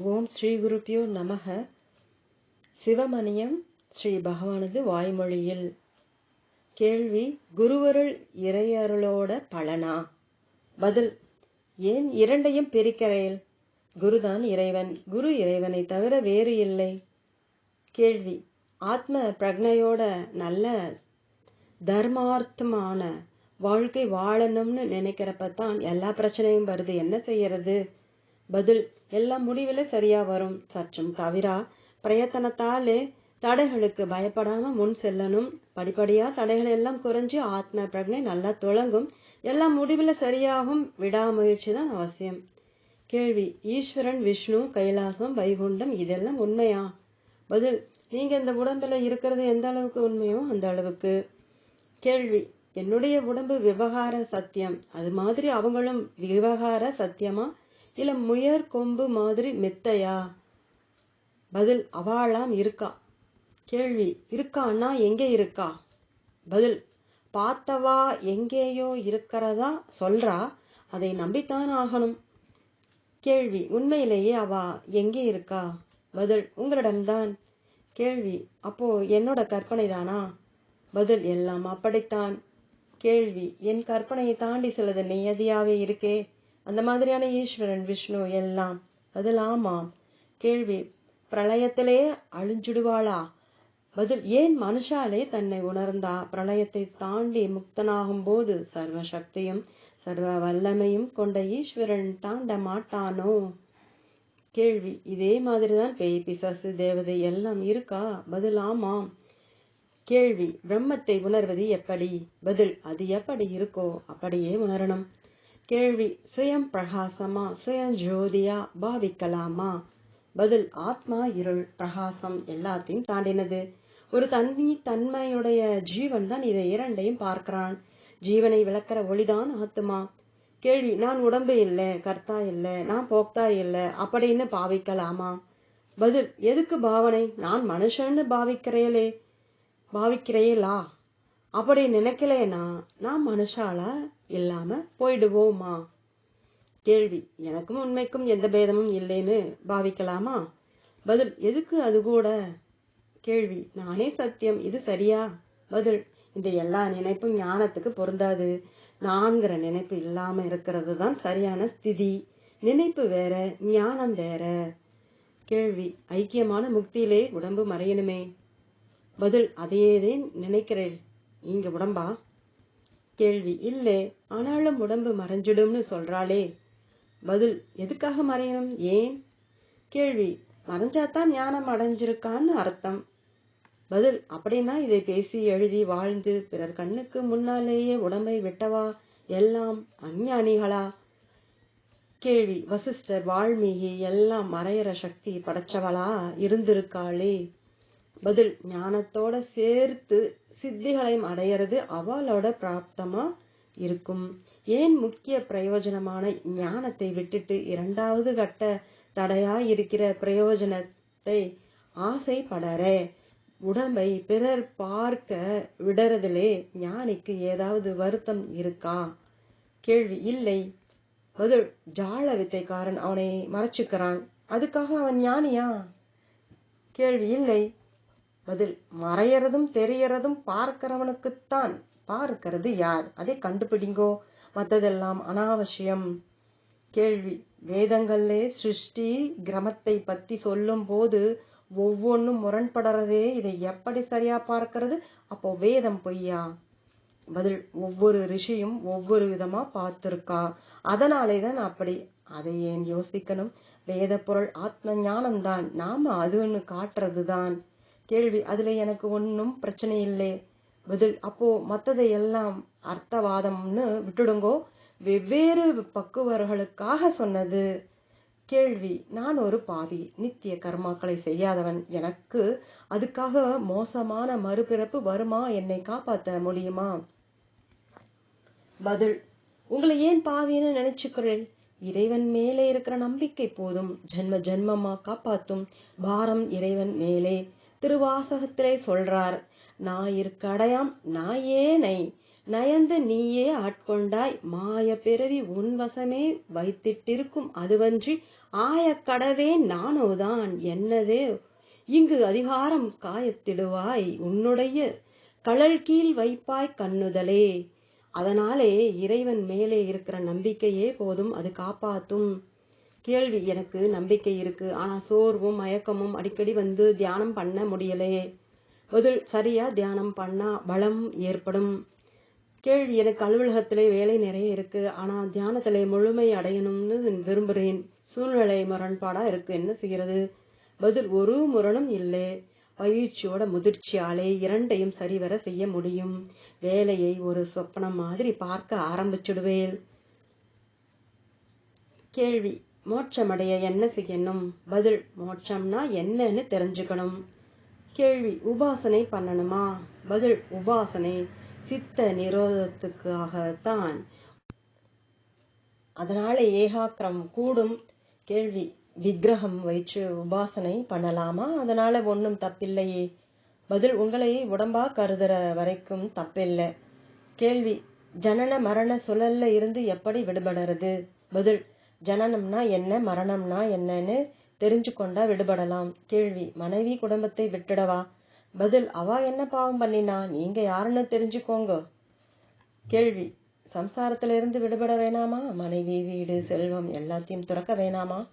ஓம் ஸ்ரீ குருப்பியோ நமக. சிவமணியம் ஸ்ரீ பகவானது வாய்மொழியில். கேள்வி குருவருள் இறையருளோட பலனா? பதில் ஏன் இரண்டையும் பிரிக்கிறேன் குருதான் இறைவன் குரு இறைவனை தவிர வேறு இல்லை. கேள்வி ஆத்ம பிரக்னையோட நல்ல தர்மார்த்தமான வாழ்க்கை வாழணும்னு நினைக்கிறப்ப தான் எல்லா பிரச்சனையும் வருது. என்ன செய்யறது? பதில் எல்லாம் முடிவில் சரியா வரும். சற்றும் தவிரா பிரயத்தனத்தாலே தடைகளுக்கு பயப்படாம முன் செல்லணும். படிப்படியா தடைகள் எல்லாம் குறைஞ்சு ஆத்ம பிரக்னை நல்லா துளங்கும் எல்லாம் முடிவில் சரியாகும் விடாமுயற்சி தான் அவசியம். கேள்வி ஈஸ்வரன் விஷ்ணு கைலாசம் வைகுண்டம் இதெல்லாம் உண்மையா? பதில் நீங்க இந்த உடம்புல இருக்கிறது எந்த அளவுக்கு உண்மையோ அந்த அளவுக்கு. கேள்வி என்னுடைய உடம்பு விவகார சத்தியம். அது மாதிரி அவங்களும் விவகார சத்தியமா? இல்ல முயற் கொம்பு மாதிரி மெத்தையா? பதில் அவாளாம் இருக்கா. கேள்வி இருக்கான்னா எங்கே இருக்கா? பதில் பார்த்தவா எங்கேயோ இருக்கிறதா? சொல்றா அதை நம்பித்தான் ஆகணும். கேள்வி உண்மையிலேயே அவா எங்கே இருக்கா? பதில் உங்களிடம்தான். கேள்வி அப்போ என்னோட கற்பனை தானா பதில் எல்லாம் அப்படித்தான். கேள்வி என் கற்பனையை தாண்டி சிலது நியதியாவே இருக்கே? அந்த மாதிரியான ஈஸ்வரன் விஷ்ணு எல்லாம். பதில் ஆமாம் கேள்வி பிரளயத்திலே அழிஞ்சிடுவாளா? பதில் ஏன் மனுஷாலே தன்னை உணர்ந்தா? பிரளயத்தை தாண்டி முக்தனாகும் போது சர்வ சக்தியும் சர்வ வல்லமையும் கொண்ட ஈஸ்வரன் தாண்ட மாட்டானோ? கேள்வி இதே மாதிரி தான் பேய் பிசாசு தேவதை எல்லாம் இருக்கா? பதில் ஆமாம். கேள்வி பிரம்மத்தை உணர்வது எப்படி? பதில் அது எப்படி இருக்கோ? அப்படியே உணரணும். கேள்வி சுயம் பிரகாசமா? சுயம் ஜோதியா? பாவிக்கலாமா? பதில் ஆத்மா இருள் பிரகாசம் எல்லாத்தையும் தாண்டினது. ஒரு தனி தன்மையுடைய ஜீவன் தான் இதை இரண்டையும் பார்க்கிறான். ஜீவனை விளக்கிற ஒளிதான் ஆத்மா கேள்வி நான் உடம்பு இல்லை கர்த்தா இல்லை நான் போக்தா இல்லை அப்படின்னு பாவிக்கலாமா? பதில் எதுக்கு பாவனை? நான் மனுஷன்னு பாவிக்கிறேலே பாவிக்கிறேலா? அப்படி நினைக்கலேனா நான் மனுஷாலா? இல்லாம போயிடுவோமா? கேள்வி. எனக்கும் உண்மைக்கும் எந்த பேதமும் இல்லைன்னு பாவிக்கலாமா? பதில் எதுக்கு அது கூட? கேள்வி. நானே சத்தியம். இது சரியா? பதில் இந்த எல்லா நினைப்பும் ஞானத்துக்கு பொருந்தாது. நான்கிற நினைப்பு இல்லாம இருக்கிறது தான் சரியான ஸ்திதி. நினைப்பு வேற ஞானம் வேற. கேள்வி. ஐக்கியமான முக்தியிலே உடம்பு மறையணுமே. பதில் அதையேதே நினைக்கிறேன். நீங்க உடம்பா? கேள்வி. இல்லை ஆனாலும் உடம்பு மறைஞ்சிடும்னு சொல்றாளே. பதில் எதுக்காக மறையணும்? ஏன்? கேள்வி மறைஞ்சாதான் ஞானம் அடைஞ்சிருக்கான்னு அர்த்தம். பதில் அப்படின்னா இதை பேசி எழுதி வாழ்ந்து பிறர் கண்ணுக்கு முன்னாலேயே உடம்பை விட்டவா? எல்லாம் அஞ்ஞானிகளா? கேள்வி வசிஷ்டர் வால்மீகி எல்லாம் மறையிற சக்தி படைச்சவளா? இருந்திருக்காளே. பதில் ஞானத்தோட சேர்த்து சித்திகளையும் அடையிறது அவளோட பிராப்தமா இருக்கும். ஏன் முக்கிய பிரயோஜனமான ஞானத்தை விட்டுட்டு இரண்டாவது கட்ட தடையா இருக்கிற பிரயோஜனத்தை ஆசைப்படறே? உடம்பை பிறர் பார்க்க விடுறதிலே ஞானிக்கு ஏதாவது வருத்தம் இருக்கா? கேள்வி இல்லை. பதில் ஜாழ வித்தைக்காரன் அவனை மறைச்சுக்கிறான். அதுக்காக அவன் ஞானியா? கேள்வி இல்லை. பதில் மறையறதும் தெரியறதும் பார்க்கிறவனுக்குத்தான். பார்க்கிறது யார்? அதை கண்டுபிடிங்கோ. மற்றதெல்லாம் அனாவசியம். கேள்வி. வேதங்கள்லே சிருஷ்டி கிரமத்தை பத்தி சொல்லும் போது ஒவ்வொன்றும் முரண்படுறதே. இதை எப்படி சரியா பார்க்கறது? அப்போ வேதம் பொய்யா? பதில் ஒவ்வொரு ரிஷியும் ஒவ்வொரு விதமா பார்த்திருக்கா. அதனாலே தான் அப்படி. அதை ஏன் யோசிக்கணும்? வேத பொருள் ஆத்ம ஞானம்தான் நாம அதுன்னு காட்டுறது தான் கேள்வி அதுல எனக்கு ஒன்றும் பிரச்சனை இல்லை. பதில் அப்போ மற்றதை எல்லாம் அர்த்தவாதம்னு விட்டுடுங்கோ. வெவ்வேறு பக்குவர்களுக்காக சொன்னது. கேள்வி நான் ஒரு பாவி நித்திய கர்மாக்களை செய்யாதவன். எனக்கு அதுக்காக மோசமான மறுபிறப்பு வருமா? என்னை காப்பாற்ற முடியுமா? பதில் உங்களை ஏன் பாவின்னு நினைச்சுக்கிறேன்? இறைவன் மேலே இருக்கிற நம்பிக்கை போதும். ஜென்ம ஜென்மமா காப்பாத்தும். பாரம் இறைவன் மேலே. திருவாசகத்திலே சொல்றார் நான் இருக்கடையாம் நான் நயந்து நீயே ஆட்கொண்டாய் மாய பிறவி உன் வசமே வைத்திட்டிருக்கும் அதுவன்றி ஆயக்கடவே நானோதான் என்னதே? இங்கு அதிகாரம் காயத்திடுவாய் உன்னுடைய கழல் கீழ் வைப்பாய் கண்ணுதலே. அதனாலே இறைவன் மேலே இருக்கிற நம்பிக்கையே போதும் அது காப்பாத்தும். கேள்வி எனக்கு நம்பிக்கை இருக்கு. ஆனா சோர்வும் மயக்கமும் அடிக்கடி வந்து தியானம் பண்ண முடியலையே பதில் சரியா தியானம் பண்ணா பலம் ஏற்படும். கேள்வி எனக்கு அலுவலகத்திலே வேலை நிறைய இருக்கு. ஆனா தியானத்திலே முழுமை அடையணும்னு விரும்புகிறேன் சூழ்நிலை முரண்பாடா இருக்கு. என்ன செய்யறது? பதில் ஒரு முரணும் இல்லை. பயிற்சியோட முதிர்ச்சியாலே இரண்டையும் சரிவர செய்ய முடியும். வேலையை ஒரு சொப்பனம் மாதிரி பார்க்க ஆரம்பிச்சுடுவேன். கேள்வி மோட்சமடைய என்ன செய்யணும்? பதில் மோட்சம்னா என்னன்னு தெரிஞ்சுக்கணும். கேள்வி உபாசனை பண்ணணுமா? பதில் உபாசனை சித்த நிரோதத்துக்காகத்தான். அதனால ஏகாக்கிரம் கூடும். கேள்வி விக்கிரகம் வயிற்று உபாசனை பண்ணலாமா? அதனால ஒன்றும் தப்பில்லையே. பதில் உங்களை உடம்பா கருதுற வரைக்கும் தப்பில்லை. கேள்வி ஜனன மரண சுழல்ல இருந்து எப்படி விடுபடுறது? பதில் ஜனனம்னா என்ன மரணம்னா என்னன்னு தெரிஞ்சு கொண்டா விடுபடலாம். கேள்வி. மனைவி குடும்பத்தை விட்டுடவா? பதில் அவா என்ன பாவம் பண்ணினா? நீங்க யாருன்னு தெரிஞ்சுக்கோங்க. கேள்வி. சம்சாரத்துல இருந்து விடுபட வேணாமா? மனைவி வீடு செல்வம் எல்லாத்தையும் துறக்க வேணாமா?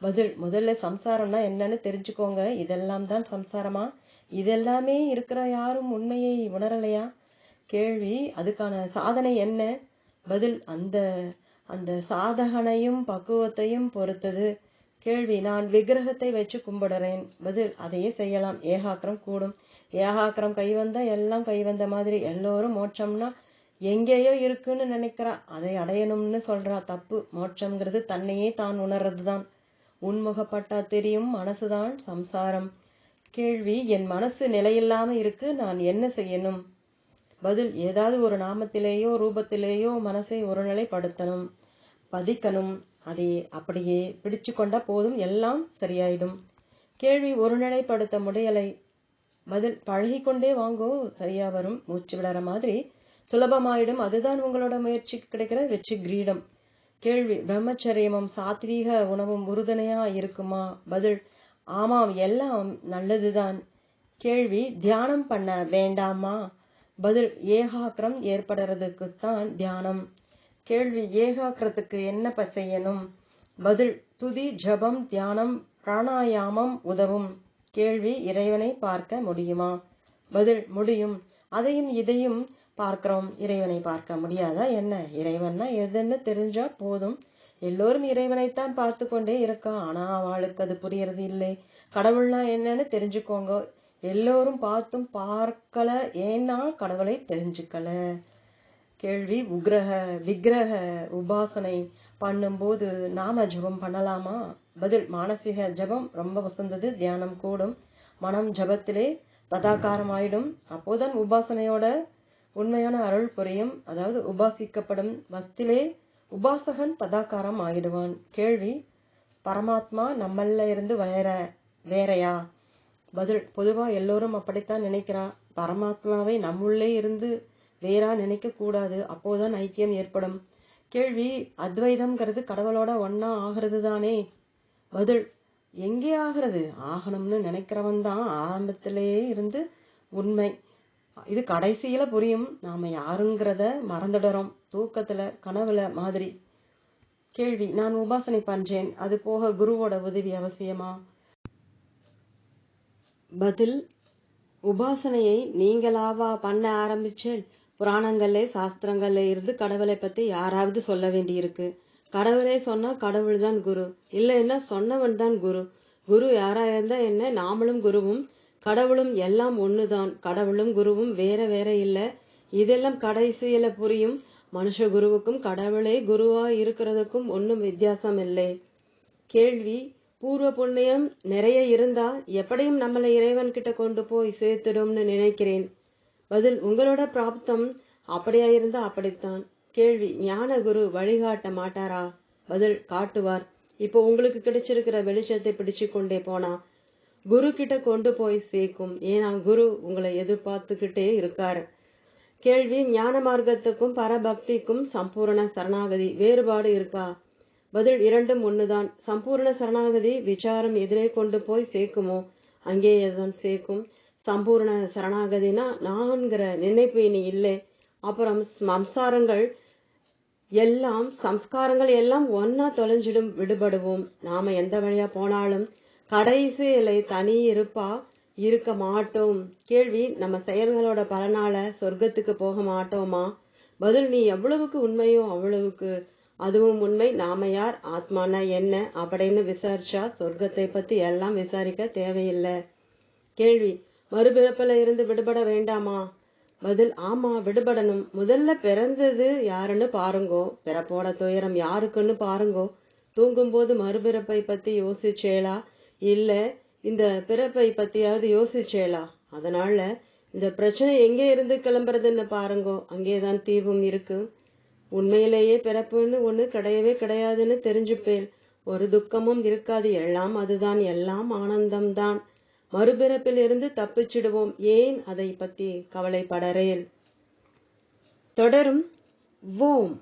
பதில் முதல்ல சம்சாரம்னா என்னன்னு தெரிஞ்சுக்கோங்க. இதெல்லாம் தான் சம்சாரமா? இதெல்லாமே இருக்கிற யாரும் உண்மையை உணரலையா? கேள்வி. அதுக்கான சாதனை என்ன? பதில் அந்த அந்த சாதகனையும் பக்குவத்தையும் பொறுத்தது. கேள்வி நான் விக்கிரகத்தை வச்சு கும்பிடுறேன். பதில் அதையே செய்யலாம். ஏகாக்கிரம் கூடும். ஏகாக்கிரம் கைவந்தா எல்லாம் கைவந்த மாதிரி. எல்லோரும் மோட்சம்னா எங்கேயோ இருக்குன்னு நினைக்கிறா. அதை அடையணும்னு சொல்றா. தப்பு. மோட்சம்ங்கிறது தன்னையே தான் உணர்றது தான் உண்முகப்பட்டா தெரியும். மனசுதான் சம்சாரம். கேள்வி என் மனசு நிலையில்லாம இருக்கு. நான் என்ன செய்யணும்? பதில் ஏதாவது ஒரு நாமத்திலேயோ ரூபத்திலேயோ மனசை ஒருநிலைப்படுத்தணும். பதிக்கணும். அதை அப்படியே பிடிச்சு கொண்ட போதும் எல்லாம் சரியாயிடும். கேள்வி ஒருநிலைப்படுத்த முடியலை. பதில் பழகிக்கொண்டே வாங்கோ சரியா வரும். மூச்சு விடற மாதிரி. சுலபமாயிடும். அதுதான் உங்களோட முயற்சி. கிடைக்கிற வெற்றி கிரீடம். கேள்வி பிரம்மச்சரியமும் சாத்வீக உணவும் உறுதுணையா இருக்குமா? பதில் ஆமாம் எல்லாம் நல்லதுதான். கேள்வி தியானம் பண்ண வேண்டாமா? பதில் ஏகாக்கிரம் ஏற்படுறதுக்குத்தான் தியானம். கேள்வி ஏகாக்கிரத்துக்கு என்ன செய்யணும்? பதில் துதி ஜபம் தியானம் பிராணாயாமம் உதவும். கேள்வி இறைவனை பார்க்க முடியுமா? பதில் முடியும். அதையும் இதையும் பார்க்கிறோம். இறைவனை பார்க்க முடியாதா என்ன? இறைவன்னா எதுன்னு தெரிஞ்சா போதும். எல்லோரும் இறைவனைத்தான் பார்த்து கொண்டே இருக்கா? ஆனா அவளுக்கு அது புரியறது இல்லை. கடவுள்னா என்னன்னு தெரிஞ்சுக்கோங்க. எல்லோரும் பார்த்தும் பார்க்கல. ஏன்னா கடவுளை தெரிஞ்சுக்கல. கேள்வி உக்ரக விக்கிரக உபாசனை பண்ணும்போது நாம ஜபம் பண்ணலாமா? பதில் மானசீக ஜபம் ரொம்ப வசந்தது தியானம் கூடும். மனம் ஜபத்திலே ததாகாரமாயிடும் அப்போதான் உபாசனையோட உண்மையான அருள் புரியும். அதாவது உபாசிக்கப்படும் வஸ்திலே உபாசகன் ததாகாரம் ஆகிடுவான் கேள்வி பரமாத்மா நம்மள இருந்து வேற வேறையா? பதில் பொதுவா எல்லோரும் அப்படித்தான் நினைக்கிறா. பரமாத்மாவை நம்முள்ளே இருந்து வேறா நினைக்கக்கூடாது அப்போதான் ஐக்கியம் ஏற்படும். கேள்வி அத்வைதம்ங்கிறது கடவுளோட ஒன்னா ஆகிறது தானே பதில் எங்கே ஆகிறது? ஆகணும்னு நினைக்கிறவன் தான் ஆரம்பத்திலேயே இருந்து உண்மை. இது கடைசியில் புரியும். நாம் யாருங்கிறத மறந்துடுறோம். தூக்கத்தில் கனவுல மாதிரி. கேள்வி நான் உபாசனை பண்றேன். அது போக குருவோட உதவி அவசியமா? பதில் உபாசனையை நீங்களாவா பண்ண ஆரம்பிச்சு புராணங்கள்ல சாஸ்திரங்கள்ல இருந்து கடவுளை பத்தி யாராவது சொல்ல வேண்டியிருக்கு. கடவுளே சொன்னா கடவுள் தான் குரு. இல்லைன்னா சொன்னவன் தான் குரு. குரு யாரா இருந்தா என்ன? நாமளும் குருவும் கடவுளும் எல்லாம் ஒண்ணுதான். கடவுளும் குருவும் வேற வேற இல்லை. இதெல்லாம் கடைசியில புரியும். மனுஷ குருவுக்கும் கடவுளே குருவா இருக்கிறதுக்கும் ஒன்றும் வித்தியாசம் இல்லை. கேள்வி பூர்வ புண்ணியம் நிறைய இருந்தா எப்படியும் நம்மளை இறைவன் கிட்ட கொண்டு போய் சேர்த்துடும்னு நினைக்கிறேன். பதில் உங்களோட பிராப்தம் அப்படியா இருந்தா அப்படித்தான். கேள்வி ஞான குரு வழிகாட்ட மாட்டாரா? பதில் காட்டுவார். இப்போ உங்களுக்கு கிடைச்சிருக்கிற வெளிச்சத்தை பிடிச்சு கொண்டே போனா குரு கிட்ட கொண்டு போய் சேர்க்கும். ஏன்னா குரு உங்களை எதிர்பார்த்துக்கிட்டே இருக்காரு. கேள்வி ஞான மார்க்கத்துக்கும் பரபக்திக்கும் சம்பூரண சரணாகதி. வேறுபாடு இருக்கா? பதில் இரண்டும் ஒண்ணுதான். சம்பூர்ண சரணாகதி விசாரம் எதிரே கொண்டு போய் சேர்க்குமோ? அங்கேயே தான் சேர்க்கும். சம்பூர்ண சரணாகதினா நான்கிற நினைப்பு இனி இல்லை. அப்புறம் சம்சாரங்கள் எல்லாம் சம்ஸ்காரங்கள் எல்லாம் ஒன்னா தொலைஞ்சிடும் விடுபடுவோம். நாம எந்த வழியா போனாலும் கடைசியில தனி இருப்பா இருக்க மாட்டோம். கேள்வி நம்ம செயல்களோட பலனால சொர்க்கத்துக்கு போக மாட்டோமா? பதில் நீ எவ்வளவுக்கு உண்மையோ அவ்வளவுக்கு. அதுவும் உண்மை நாம யார் ஆத்மானா என்ன அப்படின்னு விசாரிச்சா சொர்க்கத்தை பத்தி எல்லாம் விசாரிக்க தேவையில்லை. கேள்வி மறுபிறப்புல இருந்து விடுபட வேண்டாமா? பதில் ஆமா விடுபடணும். முதல்ல பிறந்தது யாருன்னு பாருங்கோ. பிறப்போட துயரம் யாருக்குன்னு பாருங்கோ. தூங்கும்போது மறுபிறப்பை பத்தி யோசிச்சேளா? இல்ல இந்த பிறப்பை பத்தியாவது யோசிச்சேளா? அதனால இந்த பிரச்சனை எங்கே இருந்து கிளம்புறதுன்னு பாருங்கோ. அங்கேதான் தீர்வும் இருக்கு. உண்மையிலேயே பிறப்புன்னு ஒண்ணு கிடையவே கிடையாதுன்னு தெரிஞ்சுப்பேன். ஒரு துக்கமும் இருக்காது. எல்லாம் அதுதான். எல்லாம் ஆனந்தம்தான். மறுபிறப்பில் இருந்து தப்பிச்சிடுவோம். ஏன் அதை பத்தி கவலைப்படறேன்? தொடரும். ஓம்